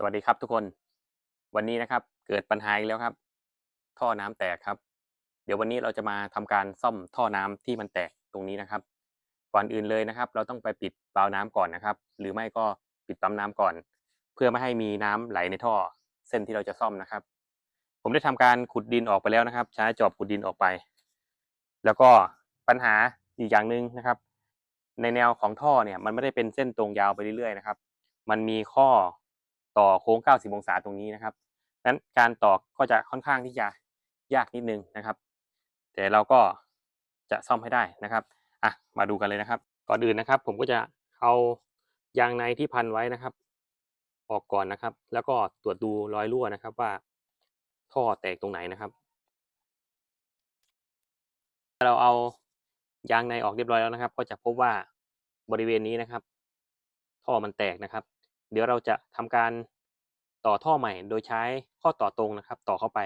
สวัสดีครับทุกคนวันนี้นะครับเกิดปัญหาอีกแล้วครับ ท่อน้ำแตกครับ เดี๋ยววันนี้เราจะมาทำการซ่อมท่อน้ำที่มันแตกตรงนี้นะครับ ก่อนอื่นเลยนะครับ เราต้องไปปิดวาล์วน้ำก่อนนะครับ หรือไม่ก็ปิดปั๊มน้ำก่อน เพื่อไม่ให้มีน้ำไหลในท่อเส้นที่เราจะซ่อมนะครับ ผมได้ทำการขุดดินออกไปแล้วนะครับ ใช้จอบขุดดินออกไป แล้วก็ปัญหาอีกอย่างหนึ่งนะครับ ในแนวของท่อเนี่ยมันไม่ได้เป็นเส้นตรงยาวไปเรื่อยๆนะครับ มันมีข้อ ต่อโค้ง 90 องศาตรงนี้นะครับนั้นการต่อก็จะค่อนข้างที่จะยากนิดนึงนะครับ แต่เราก็จะซ่อมให้ได้นะครับอะมาดูกันเลยนะครับ ก่อนอื่นนะครับ ผมก็จะเอายางในที่พันไว้นะครับ ออกก่อนนะครับ แล้วก็ตรวจดูรอยรั่วนะครับว่า ท่อแตกตรงไหนนะครับ เราเอายางในออกเรียบร้อยแล้วนะครับ ก็จะพบว่าบริเวณนี้นะครับ ท่อมันแตกนะครับ เดี๋ยวเราจะทำการต่อท่อใหม่ โดยใช้ข้อต่อตรงนะครับ ต่อเข้าไป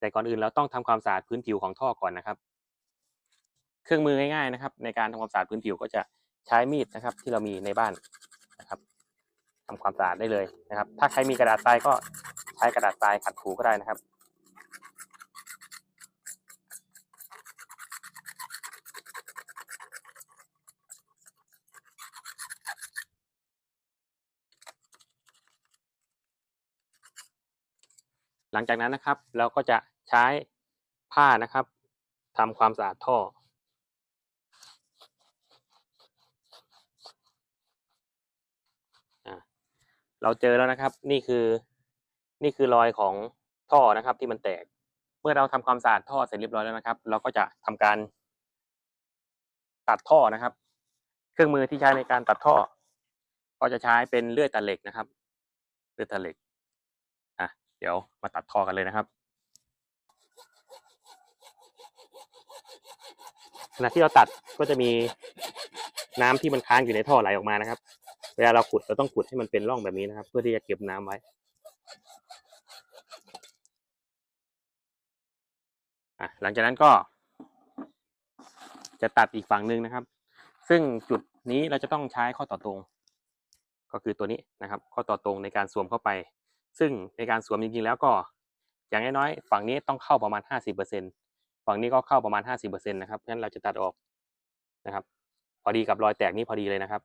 แต่ก่อนอื่นเราต้องทำความสะอาดพื้นผิวของท่อก่อนนะครับ เครื่องมือง่ายๆนะครับ ในการทำความสะอาดพื้นผิวก็จะใช้มีดนะครับ ที่เรามีในบ้านนะครับทำความสะอาดได้เลยนะครับ ถ้าใครมีกระดาษทรายก็ใช้กระดาษทรายขัดถูก็ได้นะครับ หลังจากนั้นนะครับ เราก็จะใช้ผ้านะครับทำความสะอาดท่อ เราเจอแล้วนะครับ นี่คือ นี่คือรอยของท่อนะครับ ที่มันแตก เมื่อเราทำความสะอาดท่อเสร็จเรียบร้อยแล้วนะครับ เราก็จะทำการตัดท่อนะครับ เครื่องมือที่ใช้ในการตัดท่อ ก็จะใช้เป็นเลื่อยตัดเหล็กนะครับ เลื่อยตัดเหล็ก เดี๋ยวมาตัดท่อกันเลยนะครับ ขณะที่เราตัดก็จะมีน้ำที่มันค้างอยู่ในท่อไหลออกมานะครับ เวลาเราขุดเราต้องขุดให้มันเป็นร่องแบบนี้นะครับ เพื่อที่จะเก็บน้ำไว้หลังจากนั้นก็ จะตัดอีกฝั่งหนึ่งนะครับ ซึ่งจุดนี้เราจะต้องใช้ข้อต่อตรง ก็คือตัวนี้นะครับ ข้อต่อตรงในการสวมเข้าไป ซึ่งในการสวมจริงๆแล้วก็อย่างน้อยๆฝั่งนี้ต้องเข้าประมาณ 50%ฝั่งนี้ก็เข้าประมาณห้าสิบเปอร์เซ็นต์นะครับงั้นเราจะตัดออกนะครับ พอดีกับรอยแตกนี้พอดีเลยนะครับ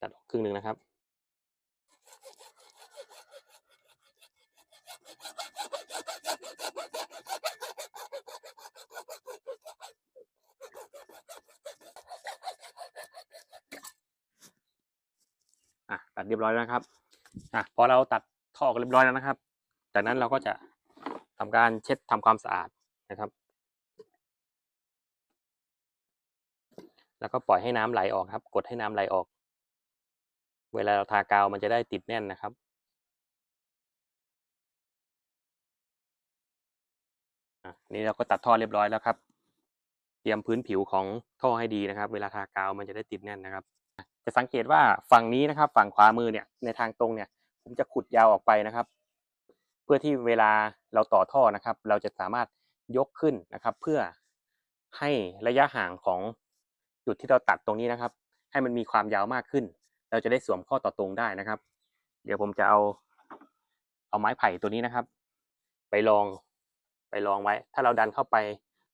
ตัดออกครึ่งหนึ่งนะครับ ตัดเรียบร้อยแล้วนะครับอะพอเราตัดท่อเรียบร้อยแล้วนะครับ จากนั้นเราก็จะทำการเช็ดทำความสะอาดนะครับ แล้วก็ปล่อยให้น้ำไหลออกครับ กดให้น้ำไหลออก เวลาเราทากาวมันจะได้ติดแน่นนะครับนี่เราก็ตัดท่อเรียบร้อยแล้วครับ เตรียมพื้นผิวของท่อให้ดีนะครับ เวลาทากาวมันจะได้ติดแน่นนะครับ จะสังเกตว่าฝั่งนี้นะครับ ฝั่งขวามือเนี่ยในทางตรงเนี่ย ผมจะขุดยาวออกไปนะครับ เพื่อที่เวลาเราต่อท่อนะครับ เราจะสามารถยกขึ้นนะครับ เพื่อให้ระยะห่างของจุดที่เราตัดตรงนี้นะครับ ให้มันมีความยาวมากขึ้น เราจะได้สวมข้อต่อตรงได้นะครับ เดี๋ยวผมจะเอาเอาไม้ไผ่ตัวนี้นะครับ ไปลองไปลองไว้ ถ้าเราดันเข้าไป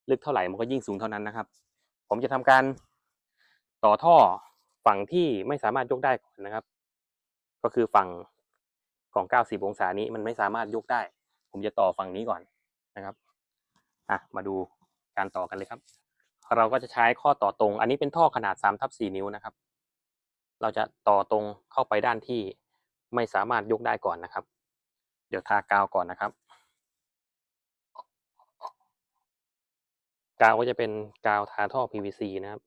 ลึกเท่าไหร่มันก็ยิ่งสูงเท่านั้นนะครับ ผมจะทำการต่อท่อ ฝั่งที่ไม่สามารถยกได้ก่อนนะครับ ก็คือฝั่งของ 90 องศานี้มันไม่สามารถยกได้ ผมจะต่อฝั่งนี้ก่อนนะครับอะมาดูการต่อกันเลยครับ เราก็จะใช้ข้อต่อตรง อันนี้เป็นท่อขนาด3ทับ4นิ้วนะครับ เราจะต่อตรงเข้าไปด้านที่ไม่สามารถยกได้ก่อนนะครับ เดี๋ยวทากาวก่อนนะครับ กาวก็จะเป็นกาวทาท่อ PVC นะครับ